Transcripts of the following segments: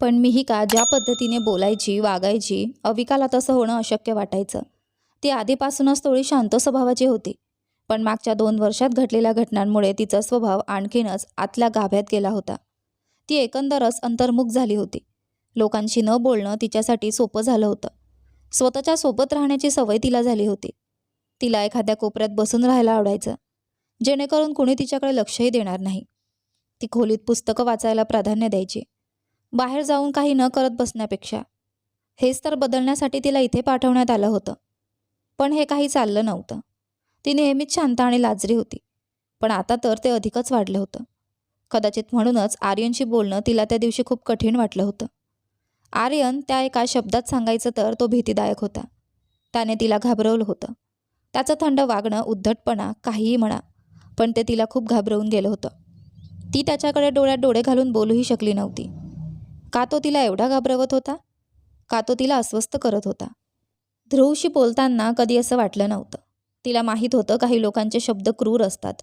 पण मिहिका ज्या पद्धतीने बोलायची वागायची अविकाला तसं होणं अशक्य वाटायचं. ती आधीपासूनच थोडी शांत स्वभावाची होती. पण मागच्या दोन वर्षात घडलेल्या घटनांमुळे तिचा स्वभाव आणखीनच आतल्या गाभ्यात गेला होता. ती एकंदरच अंतर्मुख झाली होती. लोकांशी न बोलणं तिच्यासाठी सोपं झालं होतं. स्वतःच्या सोबत राहण्याची सवय तिला झाली होती. तिला एखाद्या कोपऱ्यात बसून राहायला आवडायचं. जेणेकरून कुणी तिच्याकडे लक्षही देणार नाही. ती खोलीत पुस्तकं वाचायला प्राधान्य द्यायची. बाहेर जाऊन काही न करत बसण्यापेक्षा. हेच तर बदलण्यासाठी तिला इथे पाठवण्यात आलं होतं. पण हे काही चाललं नव्हतं. ती नेहमीच शांत आणि लाजरी होती. पण आता तर ते अधिकच वाढलं होतं. कदाचित म्हणूनच आर्यनशी बोलणं तिला त्या दिवशी खूप कठीण वाटलं होतं. आर्यन त्या एका शब्दात सांगायचं तर तो भीतीदायक होता. त्याने तिला घाबरवलं होतं. त्याचं थंड वागणं उद्धटपणा काहीही म्हणा पण ते तिला खूप घाबरवून गेलं होतं. ती त्याच्याकडे डोळ्यात डोळे घालून बोलूही शकली नव्हती. का तो तिला एवढा घाबरवत होता? का तो तिला अस्वस्थ करत होता? ध्रुवशी बोलताना कधी असं वाटलं नव्हतं. तिला माहीत होतं काही लोकांचे शब्द क्रूर असतात.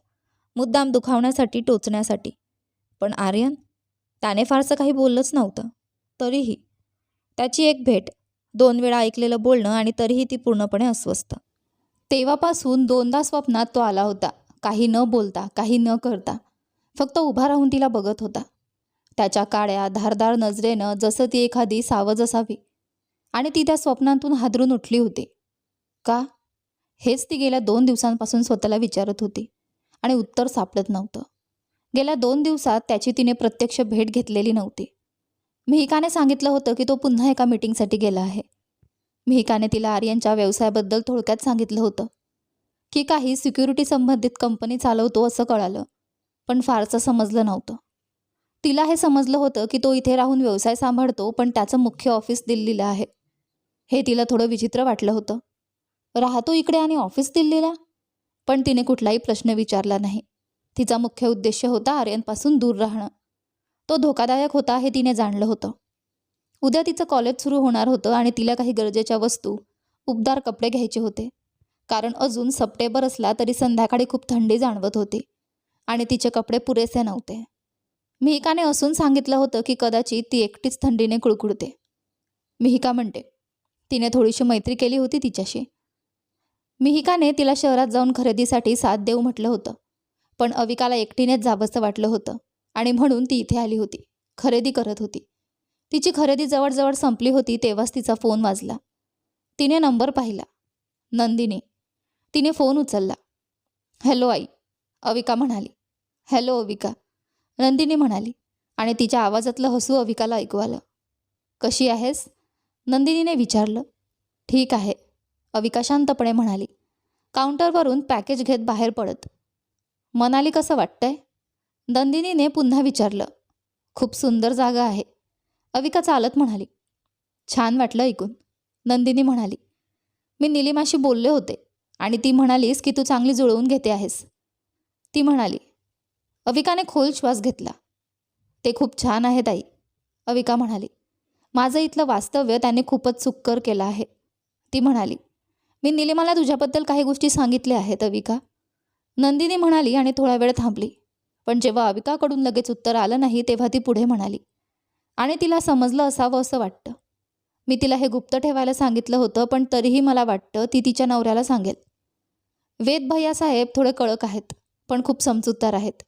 मुद्दाम दुखावण्यासाठी टोचण्यासाठी. पण आर्यन? त्याने फारसं काही बोललंच नव्हतं. तरीही. त्याची एक भेट दोन वेळा ऐकलेलं बोलणं आणि तरीही ती पूर्णपणे अस्वस्थ. तेव्हापासून दोनदा स्वप्नात तो आला होता. काही न बोलता काही न करता. फक्त उभा राहून तिला बघत होता. त्याच्या काळ्या धारदार नजरेनं जसं ती एखादी सावज असावी. आणि ती त्या स्वप्नांतून हादरून उठली होती. का? हेच ती गेल्या दोन दिवसांपासून स्वतःला विचारत होती. आणि उत्तर सापडत नव्हतं. गेल्या दोन दिवसात त्याची तिने प्रत्यक्ष भेट घेतलेली नव्हती. मिहिकाने सांगितलं होतं की तो पुन्हा एका मीटिंगसाठी गेला आहे. मिहिकाने तिला आर्यनच्या व्यवसायाबद्दल थोडक्यात सांगितलं होतं. की काही सिक्युरिटी संबंधित कंपनी चालवतो असं कळालं. पण फारसं समजलं नव्हतं. तिला हे समजलं होतं की तो इथे राहून व्यवसाय सांभाळतो पण त्याचं मुख्य ऑफिस दिल्लीला आहे. हे तिला थोडं विचित्र वाटलं होतं. राहतो इकडे आणि ऑफिस दिल्लीला? पण तिने कुठलाही प्रश्न विचारला नाही. तिचा मुख्य उद्देश होता आर्यनपासून दूर राहणं. तो धोकादायक होता हे तिने जाणलं होतं. उद्या तिचं कॉलेज सुरू होणार होतं आणि तिला काही गरजेच्या वस्तू उबदार कपडे घ्यायचे होते. कारण अजून सप्टेंबर असला तरी संध्याकाळी खूप थंडी जाणवत होती आणि तिचे कपडे पुरेसे नव्हते. मिहिकाने असून सांगितलं होतं की कदाचित ती एकटीच थंडीने कुळकुळते. मिहिका म्हणते तिने थोडीशी मैत्री केली होती तिच्याशी. मिहिकाने तिला शहरात जाऊन खरेदीसाठी साथ देऊ म्हटलं होतं पण अविकाला एकटीनेच जावंसं वाटलं होतं आणि म्हणून ती इथे आली होती खरेदी करत होती. तिची खरेदी जवळजवळ संपली होती तेव्हाच तिचा फोन वाजला. तिने नंबर पाहिला. नंदिनी. तिने फोन उचलला. हॅलो आई अविका म्हणाली. हॅलो अविका. नंदिनी म्हणाली. आणि तिच्या आवाजातलं हसू अविकाला ऐकू आलं. कशी आहेस? नंदिनीने विचारलं. ठीक आहे. अविका शांतपणे म्हणाली. काउंटरवरून पॅकेज घेत बाहेर पडत. मनाली कसं वाटतंय? नंदिनीने पुन्हा विचारलं. खूप सुंदर जागा आहे. अविका चालत म्हणाली. छान वाटलं ऐकून. नंदिनी म्हणाली. मी निलिमाशी बोलले होते आणि ती म्हणालीस की तू चांगली जुळवून घेते आहेस. ती म्हणाली. अविकाने खोल श्वास घेतला. ते खूप छान आहे ताई अविका म्हणाली. माझं इथलं वास्तव्य त्याने खूपच सुक्कर केलं आहे ती म्हणाली. मी निलिमाला तुझ्याबद्दल काही गोष्टी सांगितल्या आहेत अविका. नंदिनी म्हणाली आणि थोडा वेळ थांबली. पण जेव्हा अविकाकडून लगेच उत्तर आलं नाही तेव्हा ती पुढे म्हणाली. आणि तिला समजलं असावं असं वाटतं. मी तिला हे गुप्त ठेवायला सांगितलं होतं पण तरीही मला वाटतं ती तिच्या नवऱ्याला सांगेल. वेद भैयासाहेब थोडे कळक आहेत पण खूप समजूतदार आहेत.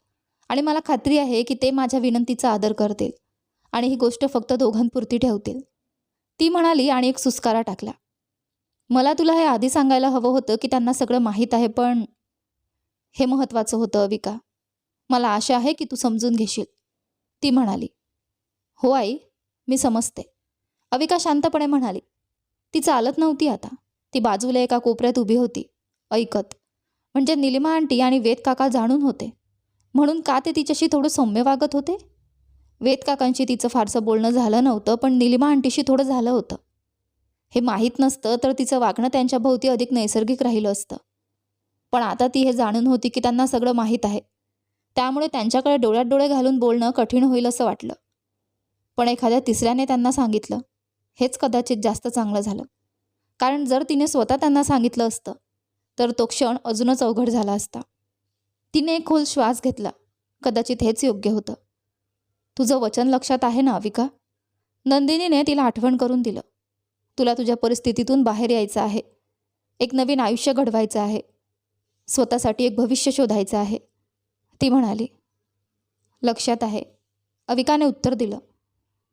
आणि मला खात्री आहे की ते माझ्या विनंतीचा आदर करतील आणि ही गोष्ट फक्त दोघांपुरती ठेवतील. ती म्हणाली आणि एक सुस्कारा टाकला. मला तुला हे आधी सांगायला हवं होतं की त्यांना सगळं माहीत आहे पण हे महत्त्वाचं होतं अविका. मला आशा आहे की तू समजून घेशील. ती म्हणाली. हो आई मी समजते. अविका शांतपणे म्हणाली. ती चालत नव्हती आता. ती बाजूला एका कोपऱ्यात उभी होती. ऐकत. म्हणजे निलिमा आंटी आणि वेद काका जाणून होते. म्हणून का ते तिच्याशी थोडं सौम्य वागत होते? वेद काकांशी तिचं फारसं बोलणं झालं नव्हतं पण निलिमा आंटीशी थोडं झालं होतं. हे माहीत नसतं तर तिचं वागणं त्यांच्या भोवती अधिक नैसर्गिक राहिलं असतं. पण आता ती हे जाणून होती की त्यांना सगळं माहीत आहे. त्यामुळे त्यांच्याकडे डोळ्यात डोळे घालून बोलणं कठीण होईल असं वाटलं. पण एखाद्या तिसऱ्याने त्यांना सांगितलं हेच कदाचित जास्त चांगलं झालं. कारण जर तिने स्वतः त्यांना सांगितलं असतं तर तो क्षण अजूनच अवघड झाला असता. तिने एक खोल श्वास घेतला. कदाचित हेच योग्य होतं. तुझं वचन लक्षात आहे ना अविका? नंदिनीने तिला आठवण करून दिलं. तुला तुझ्या परिस्थितीतून बाहेर यायचं आहे. एक नवीन आयुष्य घडवायचं आहे. स्वतःसाठी एक भविष्य शोधायचं आहे. ती म्हणाली लक्षात आहे. अविकाने उत्तर दिलं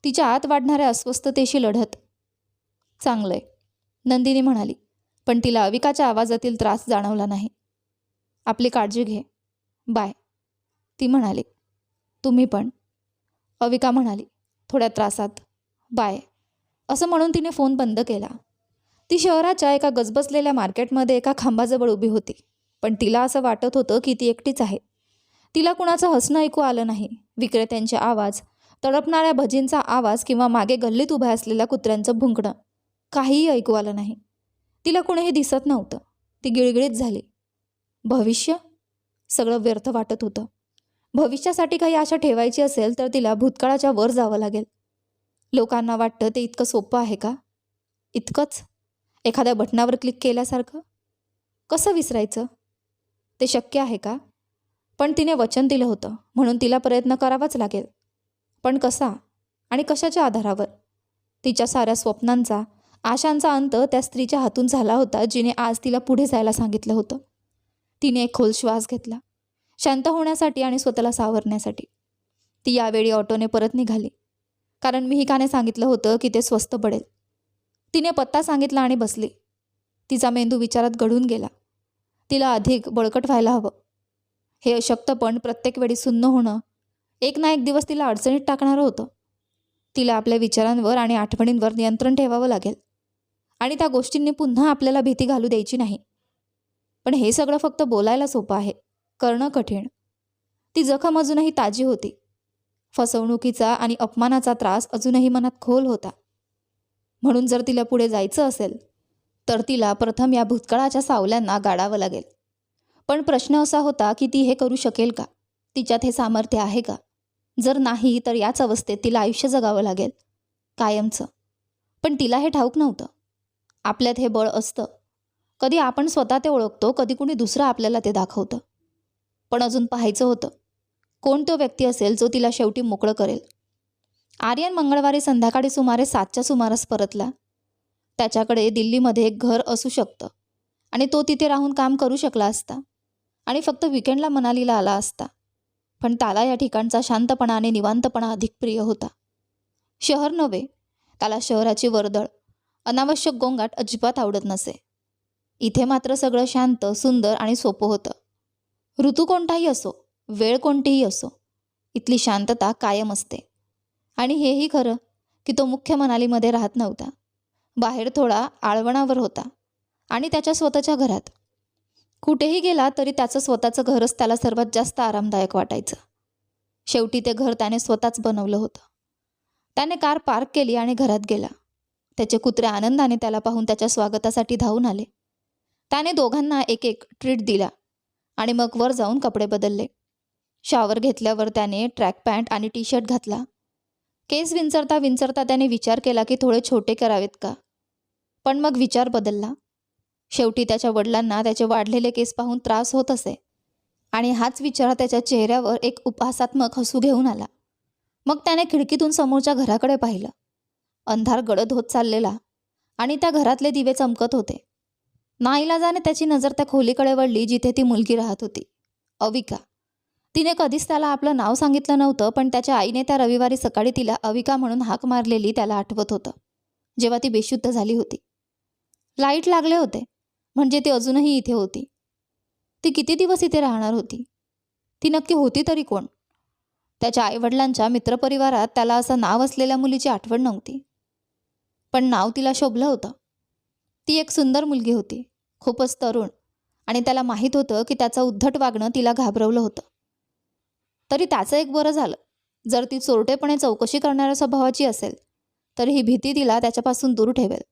तिच्या आत वाढणाऱ्या अस्वस्थतेशी लढत. चांगलं आहे नंदिनी म्हणाली पण तिला अविकाच्या आवाजातील त्रास जाणवला नाही. आपली काळजी घे. बाय. ती म्हणाली तुम्ही पण. अविका म्हणाली थोड्या त्रासात. बाय. असं म्हणून तिने फोन बंद केला. ती शहराच्या एका गजबसलेल्या मार्केटमध्ये एका खांबाजवळ उभी होती पण तिला असं वाटत होतं की ती एकटीच आहे. तिला कुणाचं हसणं ऐकू आलं नाही. विक्रेत्यांचे आवाज तडपणाऱ्या भजींचा आवाज किंवा मागे गल्लीत उभ्या असलेल्या कुत्र्यांचं भुंकणं काहीही ऐकू आलं नाही. तिला कुणीही दिसत नव्हतं. ती गिळगिळीत झाली. भविष्य? सगळं व्यर्थ वाटत होतं. भविष्यासाठी काही आशा ठेवायची असेल तर तिला भूतकाळाच्या वर जावं लागेल. लोकांना वाटतं ते इतकं सोपं आहे का? इतकंच? एखाद्या बटनावर क्लिक केल्यासारखं? कसं विसरायचं? ते शक्य आहे का? पण तिने वचन दिलं होतं म्हणून तिला प्रयत्न करावाच लागेल. पण कसा? आणि कशाच्या आधारावर? तिच्या साऱ्या स्वप्नांचा आशांचा अंत त्या स्त्रीच्या हातून झाला होता जिने आज तिला पुढे जायला सांगितलं होतं. तिने एक खोल श्वास घेतला शांत होण्यासाठी आणि स्वतःला सावरण्यासाठी. ती यावेळी ऑटोने परत निघाली कारण मिहिकाने सांगितलं होतं की ते स्वस्त पडेल. तिने पत्ता सांगितला आणि बसली. तिचा मेंदू विचारात घडून गेला. तिला अधिक बळकट व्हायला हवं. हे अशक्तपण प्रत्येक वेळी सुन्न होणं एक ना एक दिवस तिला अडचणीत टाकणारं होतं. तिला आपल्या विचारांवर आणि आठवणींवर नियंत्रण ठेवावं लागेल. आणि त्या गोष्टींनी पुन्हा आपल्याला भीती घालू द्यायची नाही. पण हे सगळं फक्त बोलायला सोपं आहे. करणं कठीण. ती जखम अजूनही ताजी होती. फसवणुकीचा आणि अपमानाचा त्रास अजूनही मनात खोल होता. म्हणून जर तिला पुढे जायचं असेल तर तिला प्रथम या भूतकाळाच्या सावल्यांना गाडावं लागेल. पण प्रश्न असा होता की ती हे करू शकेल का? तिच्यात हे सामर्थ्य आहे का? जर नाही तर याच अवस्थेत तिला आयुष्य जगावं लागेल. कायमचं. पण तिला हे ठाऊक नव्हतं. आपल्यात हे बळ असतं. कधी आपण स्वतः ते ओळखतो कधी कुणी दुसरं आपल्याला ते दाखवतं. पण अजून पाहायचं होतं. कोण तो व्यक्ती असेल जो तिला शेवटी मोकळं करेल? आर्यन मंगळवारी संध्याकाळी सुमारे सातच्या सुमारास परतला. त्याच्याकडे दिल्लीमध्ये एक घर असू शकतं आणि तो तिथे राहून काम करू शकला असता आणि फक्त विकेंडला मनालीला आला असता. पण त्याला या ठिकाणचा शांतपणा आणि निवांतपणा अधिक प्रिय होता. शहर नव्हे त्याला शहराची वर्दळ अनावश्यक गोंगाट अजिबात आवडत नसे. इथे मात्र सगळं शांत सुंदर आणि सोपं होतं. ऋतू कोणताही असो वेळ कोणतीही असो इथली शांतता कायम असते. आणि हेही खरं की तो मुख्य मनालीमध्ये राहत नव्हता. बाहेर थोडा आळवणावर होता. आणि त्याच्या स्वतःच्या घरात. कुठेही गेला तरी त्याचं स्वतःचं घरच त्याला सर्वात जास्त आरामदायक वाटायचं. शेवटी ते घर त्याने स्वतःच बनवलं होतं. त्याने कार पार्क केली आणि घरात गेला. त्याचे कुत्रे आनंदाने त्याला पाहून त्याच्या स्वागतासाठी धावून आले. त्याने दोघांना एक एक ट्रीट दिला आणि मग वर जाऊन कपडे बदलले. शॉवर घेतल्यावर त्याने ट्रॅक पॅन्ट आणि टी शर्ट घातला. केस विंचरता विंचरता त्याने विचार केला की थोडे छोटे करावेत का? पण मग विचार बदलला. शेवटी त्याच्या वडिलांना त्याचे वाढलेले केस पाहून त्रास होत असे आणि हाच विचार त्याच्या चेहऱ्यावर एक उपहासात्मक हसू घेऊन आला. मग त्याने खिडकीतून समोरच्या घराकडे पाहिलं. अंधार गडद होत चाललेला आणि त्या घरातले दिवे चमकत होते. नाईलाजाने त्याची नजर त्या खोलीकडे वळली जिथे ती मुलगी राहत होती. अविका. तिने कधीच त्याला आपलं नाव सांगितलं नव्हतं पण त्याच्या आईने त्या रविवारी सकाळी तिला अविका म्हणून हाक मारलेली त्याला आठवत होतं जेव्हा ती बेशुद्ध झाली होती. लाइट लागले होते म्हणजे ती अजूनही इथे होती. ती किती दिवस इथे राहणार होती? ती नक्की होती तरी कोण? त्याच्या आईवडिलांच्या मित्रपरिवारात त्याला असं नाव असलेल्या मुलीची आठवण नव्हती. पण नाव तिला शोभलं होतं. ती एक सुंदर मुलगी होती. खूपच तरुण. आणि त्याला माहीत होतं की त्याचं उद्धट वागणं तिला घाबरवलं होतं. तरी त्याचं एक बरं झालं. जर ती चोरटेपणे चौकशी करणाऱ्या स्वभावाची असेल तर ही भीती तिला त्याच्यापासून दूर ठेवेल.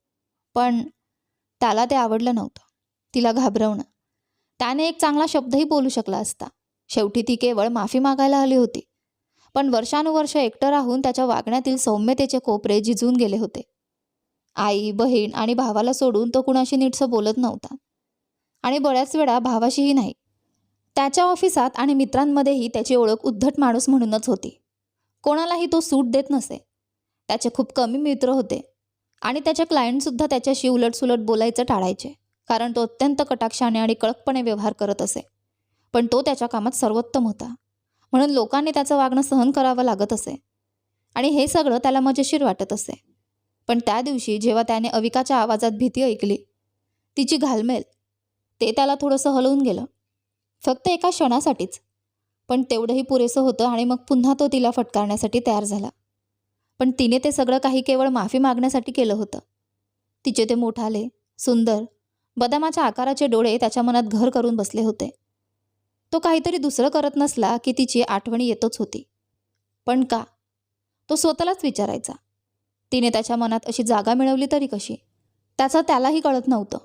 पण त्याला ते आवडलं नव्हतं. तिला घाबरवणं. त्याने एक चांगला शब्दही बोलू शकला असता. शेवटी ती केवळ माफी मागायला आली होती. पण वर्षानुवर्ष एकटं राहून त्याच्या वागण्यातील सौम्यतेचे कोपरे झिजून गेले होते. आई बहीण आणि भावाला सोडून तो कुणाशी नीटसं बोलत नव्हता. आणि बऱ्याच वेळा भावाशीही नाही. त्याच्या ऑफिसात आणि मित्रांमध्येही त्याची ओळख उद्धट माणूस म्हणूनच होती. कोणालाही तो सूट देत नसे. त्याचे खूप कमी मित्र होते. आणि त्याच्या क्लायंटसुद्धा त्याच्याशी उलटसुलट बोलायचं टाळायचे कारण तो अत्यंत कटाक्षाने आणि कडकपणे व्यवहार करत असे. पण तो त्याच्या कामात सर्वोत्तम होता. म्हणून लोकांनी त्याचं वागणं सहन करावं लागत असे. आणि हे सगळं त्याला मजेशीर वाटत असे. पण त्या दिवशी जेव्हा त्याने अविकाच्या आवाजात भीती ऐकली तिची घालमेल ते त्याला थोडंसं हलवून गेलं. फक्त एका क्षणासाठीच. पण तेवढंही पुरेसं होतं आणि मग पुन्हा तो तिला फटकारण्यासाठी तयार झाला. पण तिने ते सगळं काही केवळ माफी मागण्यासाठी केलं होतं. तिचे ते मोठाले सुंदर बदामाच्या आकाराचे डोळे त्याच्या मनात घर करून बसले होते. तो काहीतरी दुसरं करत नसला की तिची आठवणी येतच होती. पण का? तो स्वतःलाच विचारायचा. तिने त्याच्या मनात अशी जागा मिळवली तरी कशी? त्याचं त्यालाही कळत नव्हतं.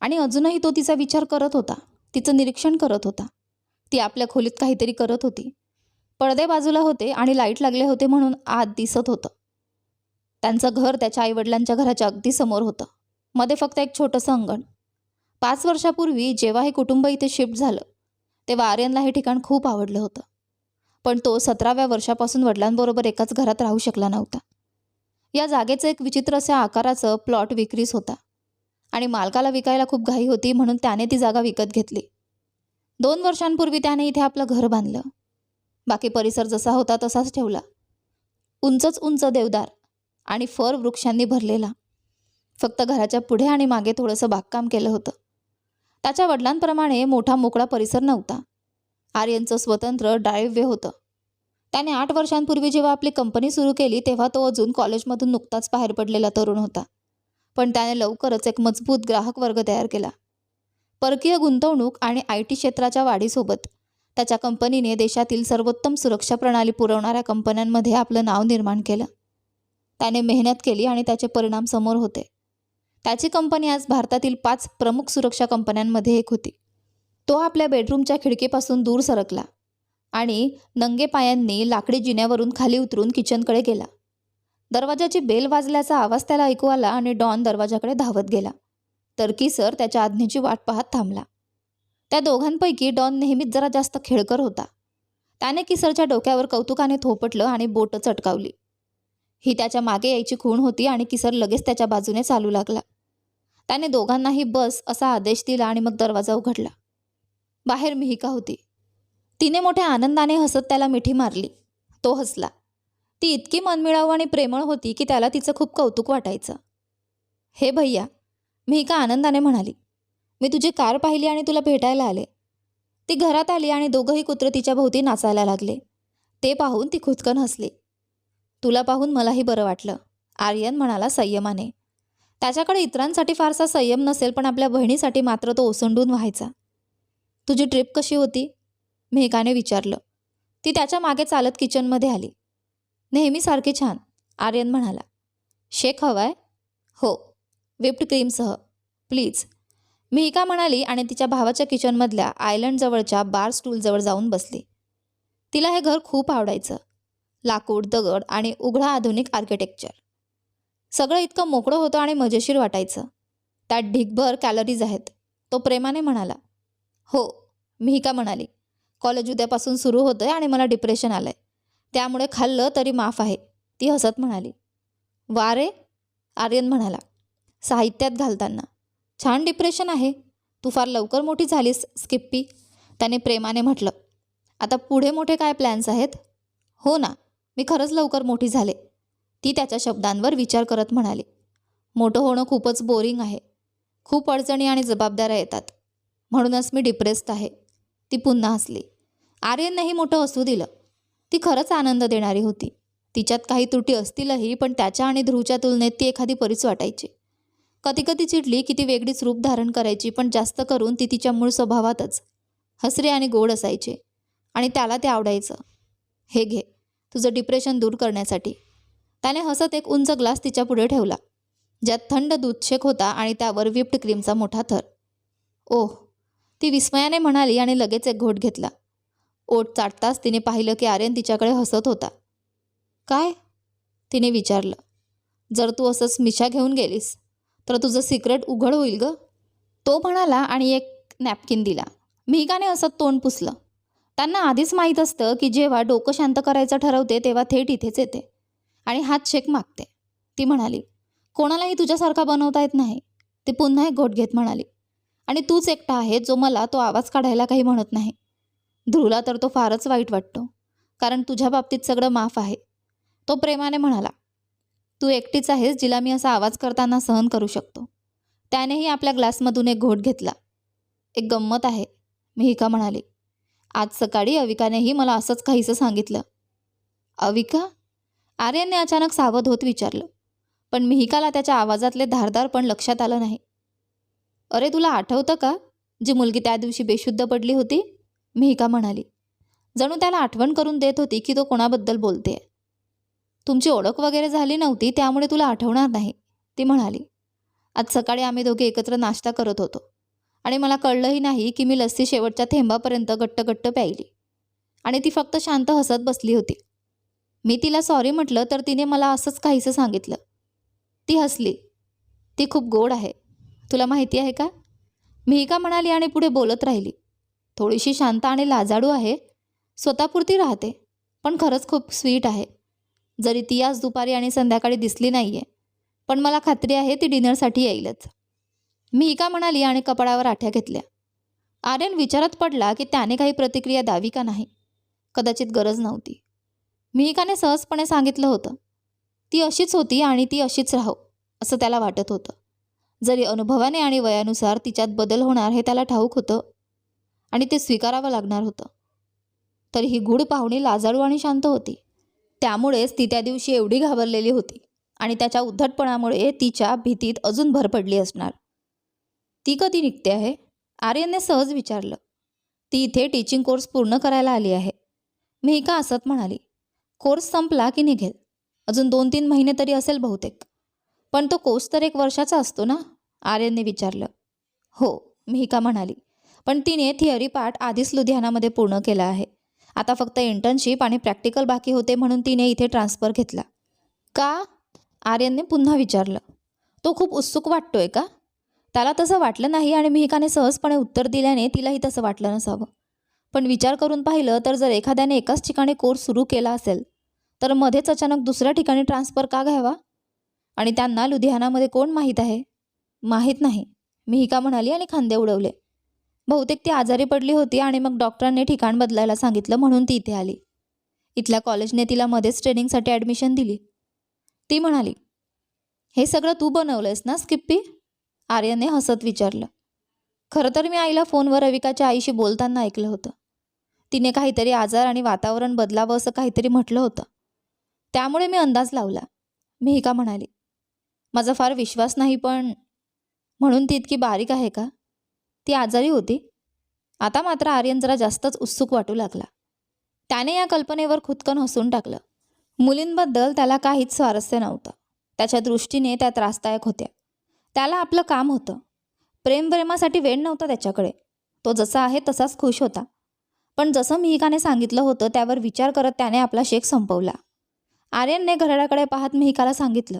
आणि अजूनही तो तिचा विचार करत होता. तिचं निरीक्षण करत होता. ती आपल्या खोलीत काहीतरी करत होती. पडदे बाजूला होते आणि लाइट लागले होते म्हणून आत दिसत होतं. त्यांचं घर त्याच्या आईवडिलांच्या घराच्या अगदी समोर होतं. मध्ये फक्त एक छोटंसं अंगण. पाच वर्षापूर्वी जेव्हा हे कुटुंब इथे शिफ्ट झालं तेव्हा आर्यनला हे ठिकाण खूप आवडलं होतं. पण तो सतराव्या वर्षापासून वडिलांबरोबर एकाच घरात राहू शकला नव्हता. या जागेचं एक विचित्र अशा आकाराचं प्लॉट विक्रीस होता. आणि मालकाला विकायला खूप घाई होती म्हणून त्याने ती जागा विकत घेतली. दोन वर्षांपूर्वी त्याने इथे आपलं घर बांधलं. बाकी परिसर जसा होता तसाच ठेवला. उंचच उंच देवदार आणि फर वृक्षांनी भरलेला. फक्त घराच्या पुढे आणि मागे थोडंसं बागकाम केलं होतं. त्याच्या वडिलांप्रमाणे मोठा मोकळा परिसर नव्हता. आर्यनचं स्वतंत्र ड्राईव्ह होतं. त्याने आठ वर्षांपूर्वी जेव्हा आपली कंपनी सुरू केली तेव्हा तो अजून कॉलेजमधून नुकताच बाहेर पडलेला तरुण होता. पण त्याने लवकरच एक मजबूत ग्राहक वर्ग तयार केला. परकीय गुंतवणूक आणि आय टी क्षेत्राच्या वाढीसोबत त्याच्या कंपनीने देशातील सर्वोत्तम सुरक्षा प्रणाली पुरवणाऱ्या कंपन्यांमध्ये आपलं नाव निर्माण केलं. त्याने मेहनत केली आणि त्याचे परिणाम समोर होते. त्याची कंपनी आज भारतातील पाच प्रमुख सुरक्षा कंपन्यांमध्ये एक होती. तो आपल्या बेडरूमच्या खिडकीपासून दूर सरकला. आणि नंगे पायांनी लाकडी जिन्यावरून खाली उतरून किचनकडे गेला. दरवाजाची बेल वाजल्याचा आवाज त्याला ऐकू आला आणि डॉन दरवाजाकडे धावत गेला. तर किसर त्याच्या आज्ञेची वाट पाहत थांबला. त्या दोघांपैकी डॉन नेहमीच जरा जास्त खेळकर होता. त्याने किसरच्या डोक्यावर कौतुकाने थोपटलं आणि बोट चटकावली. ही त्याच्यामागे यायची खूण होती आणि किसर लगेच त्याच्या बाजूने चालू लागला. त्याने दोघांनाही बस असा आदेश दिला आणि मग दरवाजा उघडला. बाहेर मिहिका होती. तिने मोठ्या आनंदाने हसत त्याला मिठी मारली. तो हसला. ती इतकी मनमिळावू आणि प्रेमळ होती की त्याला तिचं खूप कौतुक वाटायचं. हे भैया मी एका आनंदाने म्हणाली मी तुझी कार पाहिली आणि तुला भेटायला आले. ती घरात आली आणि दोघंही कुत्र तिच्या भोवती नाचायला लागले. ते पाहून ती खुदकन हसली. तुला पाहून मलाही बरं वाटलं आर्यन म्हणाला संयमाने. त्याच्याकडे इतरांसाठी फारसा संयम नसेल पण आपल्या बहिणीसाठी मात्र तो ओसंडून व्हायचा. तुझी ट्रिप कशी होती? मेहकाने विचारलं. ती त्याच्यामागे चालत किचनमध्ये आली. नेहमीसारखी छान आर्यन म्हणाला. शेक हवाय? हो. विप्ड क्रीमसह. प्लीज. मिहिका म्हणाली आणि तिच्या भावाच्या किचनमधल्या आयलंडजवळच्या बार स्टूलजवळ जाऊन बसली. तिला हे घर खूप आवडायचं. लाकूड दगड आणि उघडा आधुनिक आर्किटेक्चर. सगळं इतकं मोकळं होतं आणि मजेशीर वाटायचं. त्यात ढिगभर कॅलरीज आहेत. तो प्रेमाने म्हणाला. हो मिहिका म्हणाली. कॉलेज उद्यापासून सुरू होतं आहे आणि मला डिप्रेशन आलं आहे त्यामुळे खाल्लं तरी माफ आहे. ती हसत म्हणाली. वा रे आर्यन म्हणाला. साहित्यात घालताना. छान डिप्रेशन आहे. तू फार लवकर मोठी झालीस स्किप्पी. त्याने प्रेमाने म्हटलं. आता पुढे मोठे काय प्लॅन्स आहेत? हो ना. मी खरंच लवकर मोठी झाले. ती त्याच्या शब्दांवर विचार करत म्हणाली. मोठं होणं खूपच बोरिंग आहे. खूप अडचणी आणि जबाबदाऱ्या येतात. म्हणूनच मी डिप्रेस्ड आहे. ती पुन्हा हसली. आर्यननेही मोठं हसू दिलं. ती खरंच आनंद देणारी होती. तिच्यात काही त्रुटी असतीलही पण त्याच्या आणि ध्रुवच्या तुलनेत ती एखादी परीच वाटायची. कधी कधी चिडली की ती वेगळीच रूप धारण करायची पण जास्त करून ती तिच्या मूळ स्वभावातच. हसरे आणि गोड असायचे. आणि त्याला ते आवडायचं. हे घे तुझं डिप्रेशन दूर करण्यासाठी. त्याने हसत एक उंच ग्लास तिच्या पुढे ठेवला. ज्यात थंड दूधशेक होता आणि त्यावर विप्ड क्रीमचा मोठा थर. ओह ती विस्मयाने म्हणाली आणि लगेच एक घोट घेतला. ओठ चाटताच तिने पाहिलं की आर्यन तिच्याकडे हसत होता. काय? तिने विचारलं. जर तू असंच मिशा घेऊन गेलीस तर तुझं सिक्रेट उघड होईल ग. तो म्हणाला आणि एक नॅपकिन दिला. मिहिकाने असं तोंड पुसलं. त्यांना आधीच माहीत असतं की जेव्हा डोकं शांत करायचं ठरवते तेव्हा थेट इथेच येते आणि हात शेक मागते. ती म्हणाली कोणालाही तुझ्यासारखा बनवता येत नाही. ती पुन्हा एक घोट घेत म्हणाली आणि तूच एकटा आहे जो मला तो आवाज काढायला काही म्हणत नाही. ध्रुवला तर तो फारच वाईट वाटतो कारण तुझ्या बाबतीत सगळं माफ आहे. तो प्रेमाने म्हणाला तू एकटीच आहेस जिला मी असा आवाज करताना सहन करू शकतो. त्यानेही आपल्या ग्लासमधून एक घोट घेतला. एक गंमत आहे मिहिका म्हणाली. आज सकाळी अविकानेही मला असंच काहीसं सांगितलं. अविका? आर्यनने अचानक सावध होत विचारलं पण मिहिकाला त्याच्या आवाजातले धारदार पण लक्षात आलं नाही. अरे तुला आठवतं का जी मुलगी त्या दिवशी बेशुद्ध पडली होती? मिहिका म्हणाली जणू त्याला आठवण करून देत होती की तो कोणाबद्दल बोलते तुमची ओळख वगैरे झाली नव्हती त्यामुळे तुला आठवणार नाही. ती म्हणाली आज सकाळी आम्ही दोघे एकत्र नाश्ता करत होतो आणि मला कळलंही नाही की मी लस्सी शेवटच्या थेंबापर्यंत गट्ट गट्ट प्यायली आणि ती फक्त शांत हसत बसली होती. मी तिला सॉरी म्हटलं तर तिने मला असंच काहीसं सांगितलं. ती हसली. ती खूप गोड आहे. तुला माहिती आहे का? मिहिका म्हणाली आणि पुढे बोलत राहिली. थोडीशी शांत आणि लाजाळू आहे. स्वतःपुरती राहते पण खरंच खूप स्वीट आहे. जरी ती आज दुपारी आणि संध्याकाळी दिसली नाही आहे पण मला खात्री आहे ती डिनरसाठी येईलच. मिहिका म्हणाली आणि कपाळावर आठ्या घेतल्या. आर्यन विचारत पडला की त्याने काही प्रतिक्रिया द्यावी का नाही? कदाचित गरज नव्हती. मिहिकाने सहजपणे सांगितलं होतं. ती अशीच होती आणि ती अशीच राहो असं त्याला वाटत होतं. जरी अनुभवाने आणि वयानुसार तिच्यात बदल होणार हे त्याला ठाऊक होतं आणि ते स्वीकारावं लागणार होतं. तरी ही गूढ पाहुणी लाजाळू आणि शांत होती. त्यामुळेच ती त्या दिवशी एवढी घाबरलेली होती आणि त्याच्या उद्धटपणामुळे तिच्या भीतीत अजून भर पडली असणार. ती कधी निघते आहे? आर्यनने सहज विचारलं. ती इथे टीचिंग कोर्स पूर्ण करायला आली आहे. मिहिका असत म्हणाली कोर्स संपला की निघेल. अजून दोन तीन महिने तरी असेल बहुतेक. पण तो कोर्स तर एक वर्षाचा असतो ना? आर्यनने विचारलं. हो मिहिका म्हणाली. पण तिने थिअरी पार्ट आधीच लुधियानामध्ये पूर्ण केला आहे. आता फक्त इंटर्नशिप आणि प्रॅक्टिकल बाकी होते म्हणून तिने इथे ट्रान्सफर घेतला. का? आर्यनने पुन्हा विचारलं. तो खूप उत्सुक वाटतोय का? त्याला तसं वाटलं नाही आणि मिहिकाने सहजपणे उत्तर दिल्याने तिलाही तसं वाटलं नसावं. पण विचार करून पाहिलं तर जर एखाद्याने एकाच ठिकाणी कोर्स सुरू केला असेल तर मध्येच अचानक दुसऱ्या ठिकाणी ट्रान्सफर का घ्यावा? आणि त्यांना लुधियानामध्ये कोण माहीत आहे? माहीत नाही. मिहिका म्हणाली आणि खांदे उडवले. बहुतेक ती आजारी पडली होती आणि मग डॉक्टरांनी ठिकाण बदलायला सांगितलं म्हणून ती इथे आली. इथल्या कॉलेजने तिला मध्येच ट्रेनिंगसाठी ॲडमिशन दिली. ती म्हणाली हे सगळं तू बनवलंयस ना स्किप्पी? आर्यने हसत विचारलं. खरं तर मी आईला फोनवर रविकाच्या आईशी बोलताना ऐकलं होतं. तिने काहीतरी आजार आणि वातावरण बदलावं असं काहीतरी म्हटलं होतं. त्यामुळे मी अंदाज लावला. मिहिका म्हणाली माझा फार विश्वास नाही पण म्हणून ती इतकी बारीक आहे का? ती आजारी होती. आता मात्र आर्यन जरा जास्तच उत्सुक वाटू लागला. त्याने या कल्पनेवर खुदकन हसून टाकलं. मुलींबद्दल त्याला काहीच स्वारस्य नव्हतं. त्याच्या दृष्टीने त्या त्रासदायक होत्या. त्याला आपलं काम होतं. प्रेमप्रेमासाठी वेळ नव्हता त्याच्याकडे. तो जसा आहे तसाच खुश होता. पण जसं मिहिकाने सांगितलं होतं त्यावर विचार करत त्याने आपला शेक संपवला. आर्यनने घड्याळाकडे पाहत मिहिकाला सांगितलं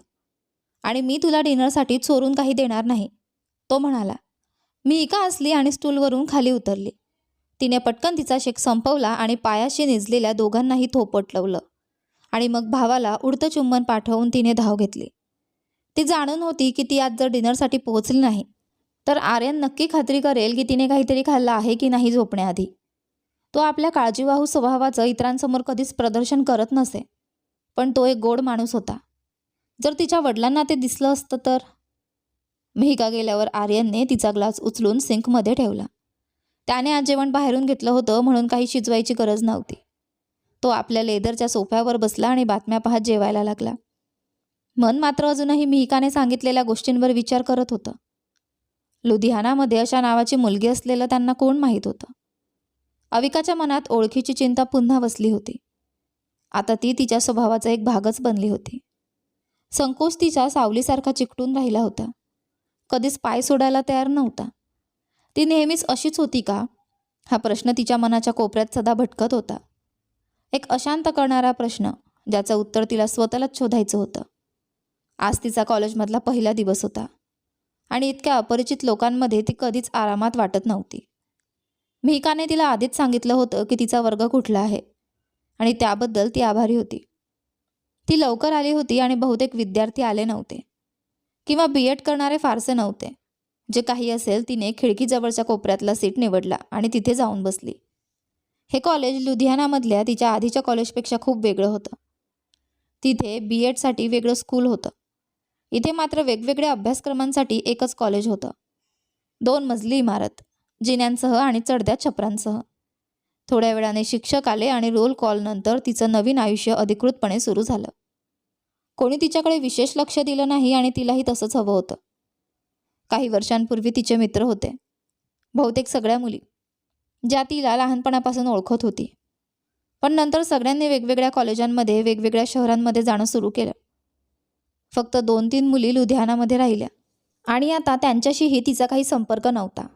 आणि मी तुला डिनरसाठी चोरून काही देणार नाही. तो म्हणाला मी इका असली आणि स्टूलवरून खाली उतरली. तिने पटकन तिचा शेक संपवला आणि पायाशी निजलेल्या दोघांनाही थोपटलवलं आणि मग भावाला उडतं चुंबन पाठवून तिने धाव घेतली. ती जाणून होती की ती आज जर डिनरसाठी पोहोचली नाही तर आर्यन नक्की खात्री करेल की तिने काहीतरी खाल्लं आहे की नाही झोपण्याआधी. तो आपल्या काळजीवाहू स्वभावाचं इतरांसमोर कधीच प्रदर्शन करत नसे पण तो एक गोड माणूस होता. जर तिच्या वडिलांना ते दिसलं असतं तर? मेहिका गेल्यावर आर्यनने तिचा ग्लास उचलून सिंकमध्ये ठेवला. त्याने आज जेवण बाहेरून घेतलं होतं म्हणून काही शिजवायची गरज नव्हती. तो आपल्या लेदरच्या सोफ्यावर बसला आणि बातम्या पाहत जेवायला लागला. मन मात्र अजूनही मिहिकाने सांगितलेल्या गोष्टींवर विचार करत होतं. लुधियानामध्ये अशा नावाची मुलगी असलेलं त्यांना कोण माहीत होतं? अविकाच्या मनात ओळखीची चिंता पुन्हा बसली होती. आता ती तिच्या स्वभावाचा एक भागच बनली होती. संकोच तिच्या सावलीसारखा चिकटून राहिला होता. कधीच पाय सोडायला तयार नव्हता. ती नेहमीच अशीच होती का? हा प्रश्न तिच्या मनाच्या कोपऱ्यात सदा भटकत होता. एक अशांत करणारा प्रश्न ज्याचं उत्तर तिला स्वतःलाच शोधायचं होतं. आज तिचा कॉलेजमधला पहिला दिवस होता. आणि इतक्या अपरिचित लोकांमध्ये ती कधीच आरामात वाटत नव्हती. मिहिकाने तिला आधीच सांगितलं होतं की तिचा वर्ग कुठला आहे. आणि त्याबद्दल ती आभारी होती. ती लवकर आली होती आणि बहुतेक विद्यार्थी आले नव्हते. किंवा बी एड करणारे फारसे नव्हते. जे काही असेल तिने खिडकीजवळच्या कोपऱ्यातला सीट निवडला आणि तिथे जाऊन बसली. हे कॉलेज लुधियानामधल्या तिच्या आधीच्या कॉलेजपेक्षा खूप वेगळं होतं. तिथे बी एडसाठी वेगळं स्कूल होतं. इथे मात्र वेगवेगळ्या अभ्यासक्रमांसाठी एकच कॉलेज होतं. दोन मजली इमारत जिन्यांसह आणि चढत्या छपरांसह. थोड्या वेळाने शिक्षक आले आणि रोल कॉलनंतर तिचं नवीन आयुष्य अधिकृतपणे सुरू झालं. कोणी तिच्याकडे विशेष लक्ष दिलं नाही आणि तिलाही तसंच हवं होतं. काही वर्षांपूर्वी तिचे मित्र होते. बहुतेक सगळ्या मुली ज्या तिला लहानपणापासून ओळखत होती. पण नंतर सगळ्यांनी वेगवेगळ्या कॉलेजांमध्ये वेगवेगळ्या शहरांमध्ये जाणं सुरू केलं. फक्त दोन तीन मुली लुधियानामध्ये राहिल्या. आणि आता त्यांच्याशीही तिचा काही संपर्क नव्हता.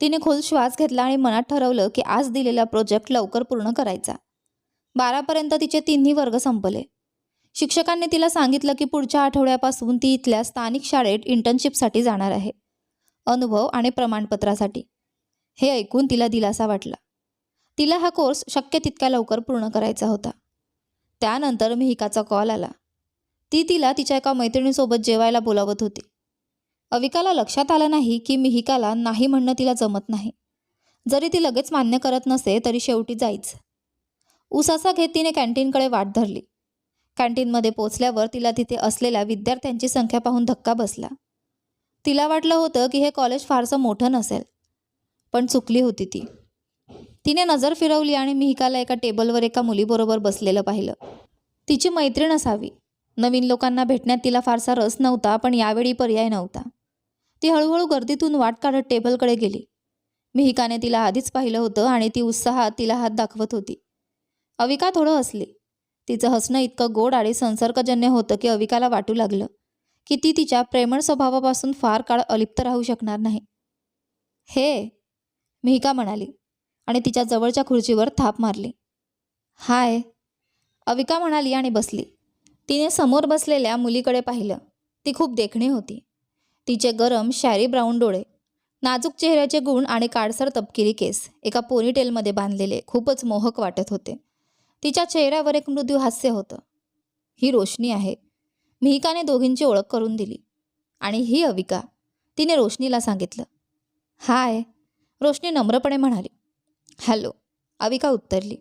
तिने खोल श्वास घेतला आणि मनात ठरवलं की आज दिलेला प्रोजेक्ट लवकर पूर्ण करायचा. बारापर्यंत तिचे तिन्ही वर्ग संपले. शिक्षकांनी तिला सांगितलं की पुढच्या आठवड्यापासून ती इथल्या स्थानिक शाळेत इंटर्नशिपसाठी जाणार आहे. अनुभव आणि प्रमाणपत्रासाठी. हे ऐकून तिला दिलासा वाटला. तिला हा कोर्स शक्य तितक्या लवकर पूर्ण करायचा होता. त्यानंतर मिहिकाचा कॉल आला. ती तिला तिच्या एका मैत्रिणीसोबत जेवायला बोलावत होती. अविकाला लक्षात आलं नाही की मिहिकाला नाही म्हणणं तिला जमत नाही. जरी ती लगेच मान्य करत नसे तरी शेवटी जायच. उसासा घेत तिने कॅन्टीनकडे वाट धरली. कॅन्टीनमध्ये पोचल्यावर तिला तिथे असलेल्या विद्यार्थ्यांची संख्या पाहून धक्का बसला. तिला वाटलं होतं की हे कॉलेज फारसं मोठं नसेल पण चुकली होती ती. तिने नजर फिरवली आणि मिहिकाला एका टेबलवर एका मुलीबरोबर बसलेलं पाहिलं. तिची मैत्रीण असावी. नवीन लोकांना भेटण्यात तिला फारसा रस नव्हता पण यावेळी पर्याय नव्हता. ती हळूहळू गर्दीतून वाट काढत टेबलकडे गेली. मिहिकाने तिला आधीच पाहिलं होतं आणि ती उत्साहात तिला हात दाखवत होती. अविका थोडं हसली. तिचं हसणं इतकं गोड आणि संसर्गजन्य होतं की अविकाला वाटू लागलं की ती तिच्या प्रेमळ स्वभावापासून फार काळ अलिप्त राहू शकणार नाही. हे मिहिका म्हणाली आणि तिच्या जवळच्या खुर्चीवर थाप मारली. हाय अविका म्हणाली आणि बसली. तिने समोर बसलेल्या मुलीकडे पाहिलं. ती खूप देखणी होती. तिचे गरम शॅरी ब्राऊन डोळे नाजूक चेहऱ्याचे गुण आणि काळसर तपकिरी केस एका पोनीटेलमध्ये बांधलेले खूपच मोहक वाटत होते. तिच्या चेहऱ्यावर एक मृदू हास्य होतं. ही रोशनी आहे. मिहिकाने दोघींची ओळख करून दिली. आणि ही अविका तिने रोशनीला सांगितलं. हाय रोशनी नम्रपणे म्हणाली. हॅलो अविका उत्तरली.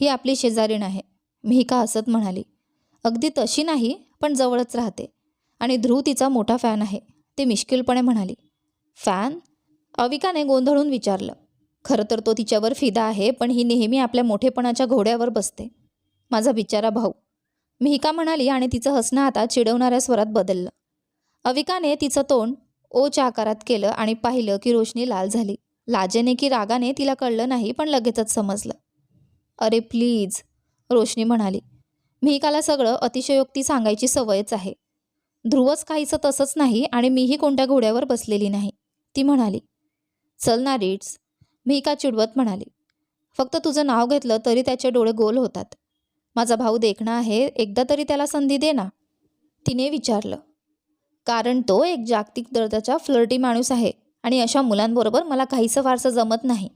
ही आपली शेजारीण आहे मिहिका हसत म्हणाली. अगदी तशी नाही पण जवळच राहते. आणि ध्रुव तिचा मोठा फॅन आहे ती मिश्किलपणे म्हणाली. फॅन? अविकाने गोंधळून विचारलं. खरं तर तो तिच्यावर फिदा आहे पण ही नेहमी आपल्या मोठेपणाच्या घोड्यावर बसते. माझा बिचारा भाऊ. मिहिका म्हणाली आणि तिचं हसणं आता चिडवणाऱ्या स्वरात बदललं. अविकाने तिचं तोंड ओच्या आकारात केलं आणि पाहिलं की रोशनी लाल झाली. लाजेने की रागाने तिला कळलं नाही पण लगेचच समजलं. अरे प्लीज रोशनी म्हणाली. मिहिकाला सगळं अतिशयोक्ती सांगायची सवयच आहे. ध्रुवच काहीचं तसंच नाही आणि मीही कोणत्या घोड्यावर बसलेली नाही. ती म्हणाली चल ना रीड्स मिहिका चिडवत म्हणाली फक्त तुझं नाव घेतलं तरी त्याचे डोळे गोल होतात. माझा भाऊ देखणा आहे एकदा तरी त्याला संधी दे ना. तिने विचारलं कारण तो एक जागतिक दर्जाचा फ्लर्टी माणूस आहे आणि अशा मुलांबरोबर मला काहीसं फारसं जमत नाही.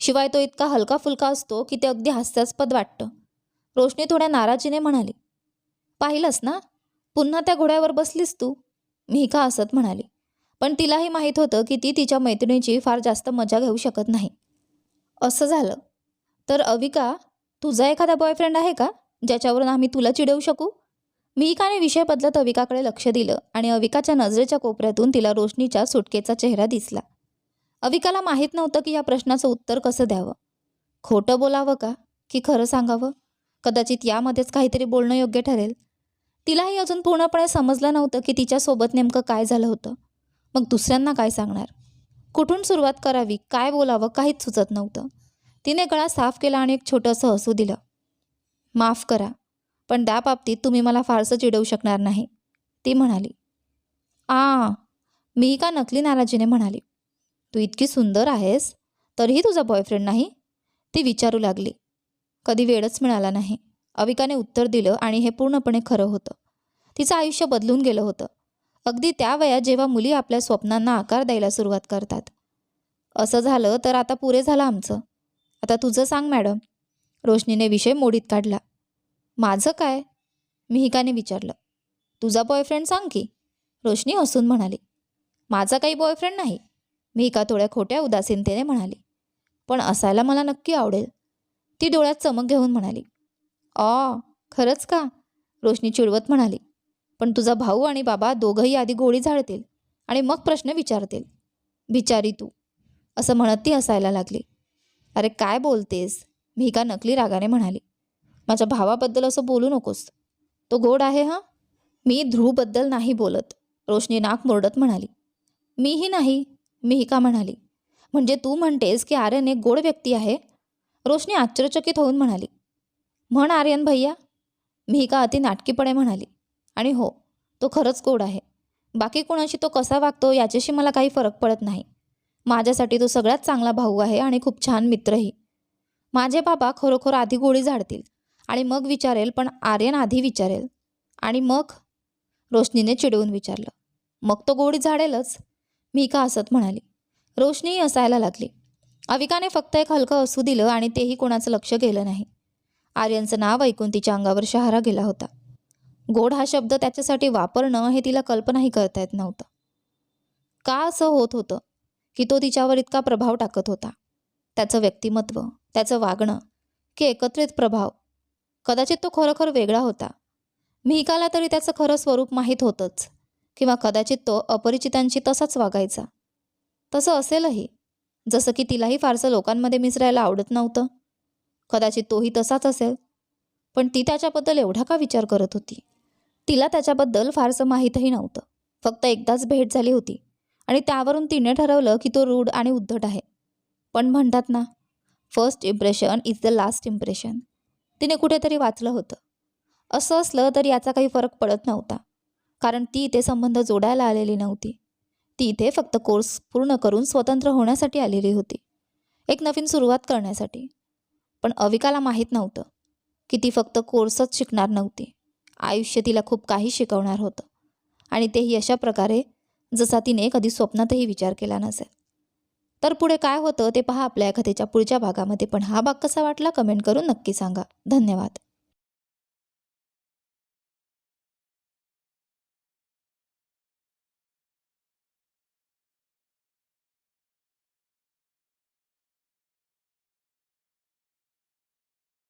शिवाय तो इतका हलका फुलका असतो की ते अगदी हास्यास्पद वाटतं. रोशनी थोड्या नाराजीने म्हणाली पाहिलंस ना? पुन्हा त्या घोड्यावर बसलीस तू? मिहिका हसत म्हणाली पण तिलाही माहीत होतं की ती तिच्या मैत्रिणीची फार जास्त मजा घेऊ शकत नाही. असं झालं. तर अविका तुझा एखादा बॉयफ्रेंड आहे का? ज्याच्यावरून आम्ही तुला चिडवू शकू? मिहिकाने विषय बदलत अविकाकडे लक्ष दिलं आणि अविकाच्या नजरेच्या कोपऱ्यातून तिला रोशनीच्या सुटकेचा चेहरा दिसला. अविकाला माहीत नव्हतं की या प्रश्नाचं उत्तर कसं द्यावं. खोटं बोलावं का? की खरं सांगावं? कदाचित यामध्येच काहीतरी बोलणं योग्य ठरेल. तिलाही अजून पूर्णपणे समजलं नव्हतं की तिच्यासोबत नेमकं काय झालं होतं. मग दुसऱ्यांना काय सांगणार? कुठून सुरुवात करावी? काय बोलावं? काहीच सुचत नव्हतं. तिने गळा साफ केला आणि एक छोटंसं हसू दिलं. माफ करा पण त्या बाबतीत तुम्ही मला फारसं चिडवू शकणार नाही ती म्हणाली. आ मी का नकली नाराजीने म्हणाली? तू इतकी सुंदर आहेस तरीही तुझा बॉयफ्रेंड नाही? ती विचारू लागली. कधी वेळच मिळाला नाही. अविकाने उत्तर दिलं आणि हे पूर्णपणे खरं होतं. तिचं आयुष्य बदलून गेलं होतं. अगदी त्या वयात जेव्हा मुली आपल्या स्वप्नांना आकार द्यायला सुरुवात करतात. असं झालं तर आता पुरे झालं आमचं. आता तुझं सांग मॅडम. रोशनीने विषय मोडीत काढला. माझं काय? मिहिकाने विचारलं. तुझा बॉयफ्रेंड सांग की. रोशनी हसून म्हणाली. माझा काही बॉयफ्रेंड नाही. मिहिका थोड्या खोट्या उदासीनतेने म्हणाली. पण असायला मला नक्की आवडेल. ती डोळ्यात चमक घेऊन म्हणाली. ऑ खरंच का? रोशनी चिडवत म्हणाली. पण तुझा भाऊ आणि बाबा दोघंही आधी गोळी झाडतील आणि मग प्रश्न विचारतील. बिचारी तू. असं म्हणत ती हसायला लागली. अरे काय बोलतेस? मिहिका नकली रागाने म्हणाली. माझ्या भावाबद्दल असं बोलू नकोस. तो गोड आहे हां? मी ध्रुवबद्दल नाही बोलत रोशनी नाक मोरडत म्हणाली. मीही नाही मिहिका म्हणाली. म्हणजे तू म्हणतेस की आर्यन एक गोड व्यक्ती आहे? रोशनी आश्चर्यचकित होऊन म्हणाली. म्हण आर्यन भैया. मिहिका अति नाटकीपणे म्हणाली. आणि हो तो खरंच गोड आहे. बाकी कोणाशी तो कसा वागतो याच्याशी मला काही फरक पडत नाही. माझ्यासाठी तो सगळ्यात चांगला भाऊ आहे आणि खूप छान मित्रही माझे बाबा खरोखर आधी गोळी झाडतील आणि मग विचारेल पण आर्यन आधी विचारेल. आणि मग? रोशनीने चिडवून विचारलं. मग तो गोळी झाडेलच? मी का असत म्हणाली. रोशनीही असायला लागली. अविकाने फक्त एक हलकं असू दिलं आणि तेही कोणाचं लक्ष गेलं नाही. आर्यनचं नाव ऐकून तिच्या अंगावर शहारा गेला होता. गोड हा शब्द त्याच्यासाठी वापरणं हे तिला कल्पनाही करता येत नव्हतं. का असं होत होतं? की तो तिच्यावर इतका प्रभाव टाकत होता? त्याचं व्यक्तिमत्व त्याचं वागणं की एकत्रित प्रभाव? कदाचित तो खरोखर वेगळा होता. मिहिकाला तरी त्याचं खरं स्वरूप माहीत होतंच किंवा कदाचित तो अपरिचितांशी तसाच वागायचा. तसं असेलही जसं की तिलाही फारसं लोकांमध्ये मिसरायला आवडत नव्हतं. कदाचित तोही तसाच असेल पण ती त्याच्याबद्दल एवढा का विचार करत होती? तिला त्याच्याबद्दल फारसं माहीतही नव्हतं. फक्त एकदाच भेट झाली होती. आणि त्यावरून तिने ठरवलं की तो रूढ आणि उद्धट आहे. पण म्हणतात ना first impression is the last impression तिने कुठेतरी वाचलं होतं. असं असलं तरी याचा काही फरक पडत नव्हता. कारण ती इथे संबंध जोडायला आलेली नव्हती. ती इथे फक्त कोर्स पूर्ण करून स्वतंत्र होण्यासाठी आलेली होती. एक नवीन सुरुवात करण्यासाठी. पण अविकाला माहीत नव्हतं की ती फक्त कोर्सच शिकणार नव्हती. आयुष्य तिला खूप काही शिकवणार होतं. आणि तेही अशा प्रकारे जसा तिने कधी स्वप्नातही विचार केला नसेल. तर पुढे काय होतं ते पहा आपल्या कथेच्या पुढच्या भागामध्ये. पण हा भाग कसा वाटला कमेंट करून नक्की सांगा. धन्यवाद.